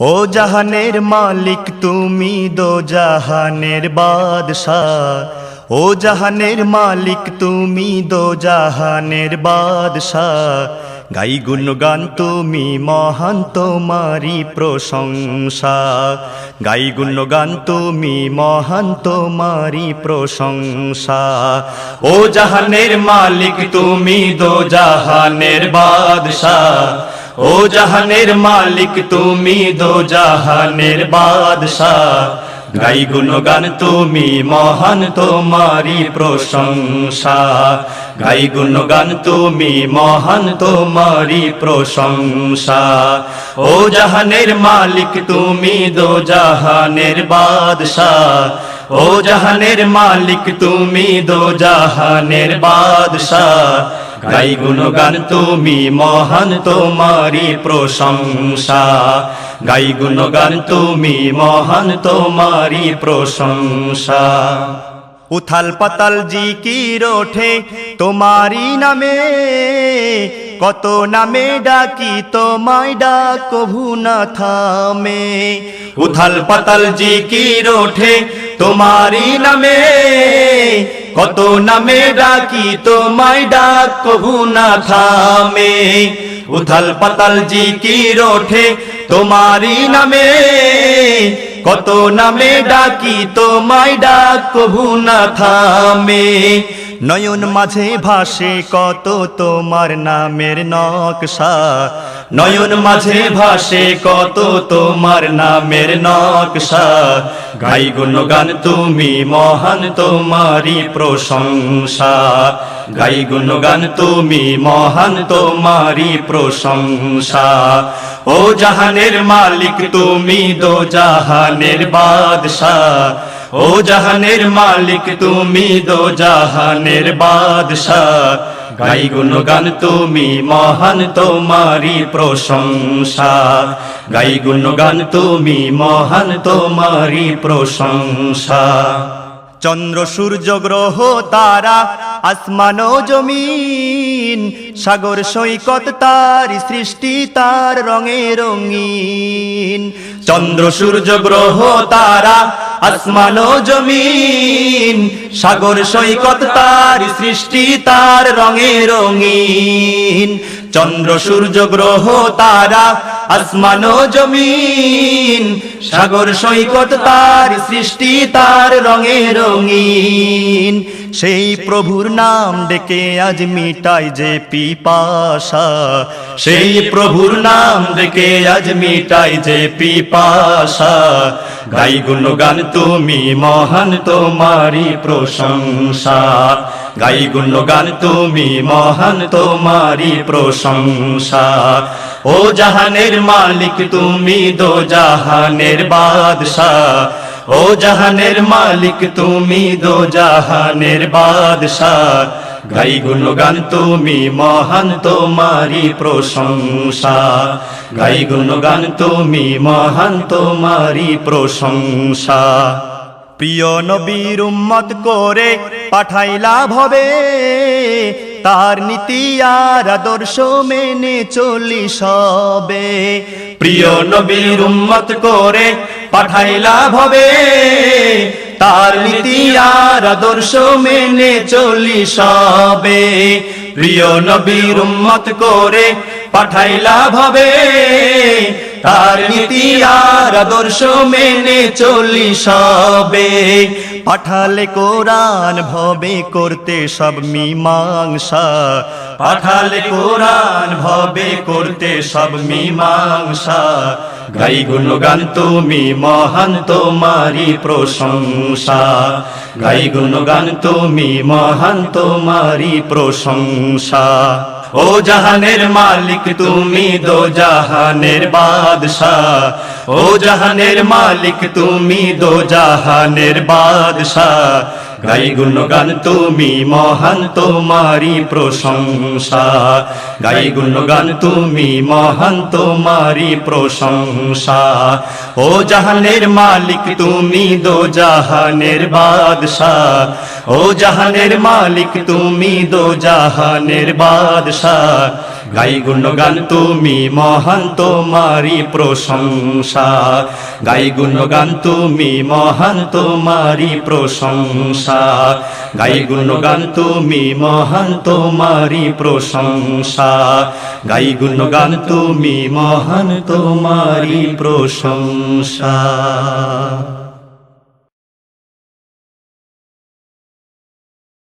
ও জাহানের মালিক, তুমি দো জাহানের বাদশাহ। ও জাহানের মালিক, তুমি দো জাহানের বাদশাহ। গাই গুণগান, তুমি মহান তোমারি প্রশংসা। গাই গুণগান, তুমি মহান তোমারি প্রশংসা। ও জাহানের মালিক, তুমি দো জাহানের বাদশাহ। ও জাহানের মালিক, তুমি দো জাহানের বাদশাহ। গাই গুণগান, তুমি মহান তোমারি প্রশংসা। গাই গুণগান, তুমি মহান তোমারি প্রশংসা। ও জাহানের মালিক, তুমি দো জাহানের বাদশাহ। ও জাহানের মালিক, তুমি দো জাহানের বাদশাহ। গাই গুণগান তুমি মহান তোমারি প্রশংসা। গাই গুণগান তুমি মহান তোমারি প্রশংসা। উথাল পাতাল জিকির ওঠে তোমারি নামে। কত নামে ডাকি তোমায় ডাক কভু না থামে। উথাল পাতাল জিকির ওঠে তোমারি নামে। কত নামে ডাকি, তোমায় ডাক কভু না থামে। উথাল পাতাল জিকির ওঠে তোমারি নামে। কত নামে ডাকি, তোমায় ডাক কভু না থামে। নয়ন মাঝে ভাসে কত তোমার নামের নকশা। নয়ন মাঝে ভাসে কত তোমার নামের নকশা। গাই গুণগান তুমি মহান তোমারি প্রশংসা। গাই গুণগান তুমি মহান তোমারি প্রশংসা। ও জাহানের মালিক তুমি দো জাহানের বাদশাহ। ও জাহানের মালিক তুমি দো জাহানের বাদশাহ। গাই গুণগান তুমি মহান তোমারি প্রশংসা। গাই গুণগান তুমি মহান তোমারি প্রশংসা। চন্দ্র, সূর্য, গ্রহ, তারা, আসমান জমিন, সাগর, সৈকত, তার সৃষ্টি, তার রঙে রঙিন। চন্দ্র, সূর্য, গ্রহ, তারা আসমান ও জমিন সাগর সৈকত তার সৃষ্টি তার রঙে রঙিন। চন্দ্র সূর্য গ্রহ তারা আসমান ও জমিন, সাগর সৈকত তার সৃষ্টি, তার রঙে রঙিন। সেই প্রভুর নাম ডেকে আজ মিটাই যে পিপাসা। সেই প্রভুর নাম ডেকে আজ মিটাই যে পিপাসা। গাই গুণগান তুমি মহান তোমারি প্রশংসা। গাই গুণগান তুমি মহান তোমারি প্রশংসা। ও জাহানের মালিক, তুমি দো জাহানের বাদশাহ। ও জাহানের মালিক, তুমি দো জাহানের বাদশাহ। গাই গুণগান তুমি মহান তোমারি প্রশংসা। গাই গুণগান তুমি মহান তোমারি প্রশংসা। প্রিয় নবীর উম্মত করে পাঠাইলা ভবে তার নীতি আর আদর্শ মেনে চলি সবে। প্রিয় নবীর উম্মত করে পাঠাইলা ভবে তার নীতি আর আদর্শ মেনে চলি সবে। প্রিয় নবীর উম্মত করে পাঠাইলা ভবে তার নীতি আর আদর্শ মেনে চলি সবে। পাঠালে কোরআন ভবে করতে সব মীমাংসা। পাঠালে কোরআন ভবে করতে সব মীমাংসা। গাই গুণগান তুমি মহান তোমারি প্রশংসা। গাই গুণগান তুমি মহান তোমারি প্রশংসা। ও জাহানের মালিক তুমি দো জাহানের বাদশাহ ও জাহানের মালিক, তুমি দো জাহানের বাদশাহ। গাই গুণগান, তুমি মহান তোমারি প্রশংসা। গাই গুণগান, তুমি মহান তোমারি প্রশংসা। ও জাহানের মালিক, তুমি দো জাহানের বাদশাহ। ও জাহানের মালিক, তুমি দো জাহানের বাদশাহ। গাই গুণগান তুমি মহান তোমারি প্রশংসা। গাই গুণগান তুমি মহান তোমারি প্রশংসা। গাই গুণগান তুমি মহান তোমারি প্রশংসা। গাই গুণগান তুমি মহান তোমারি প্রশংসা।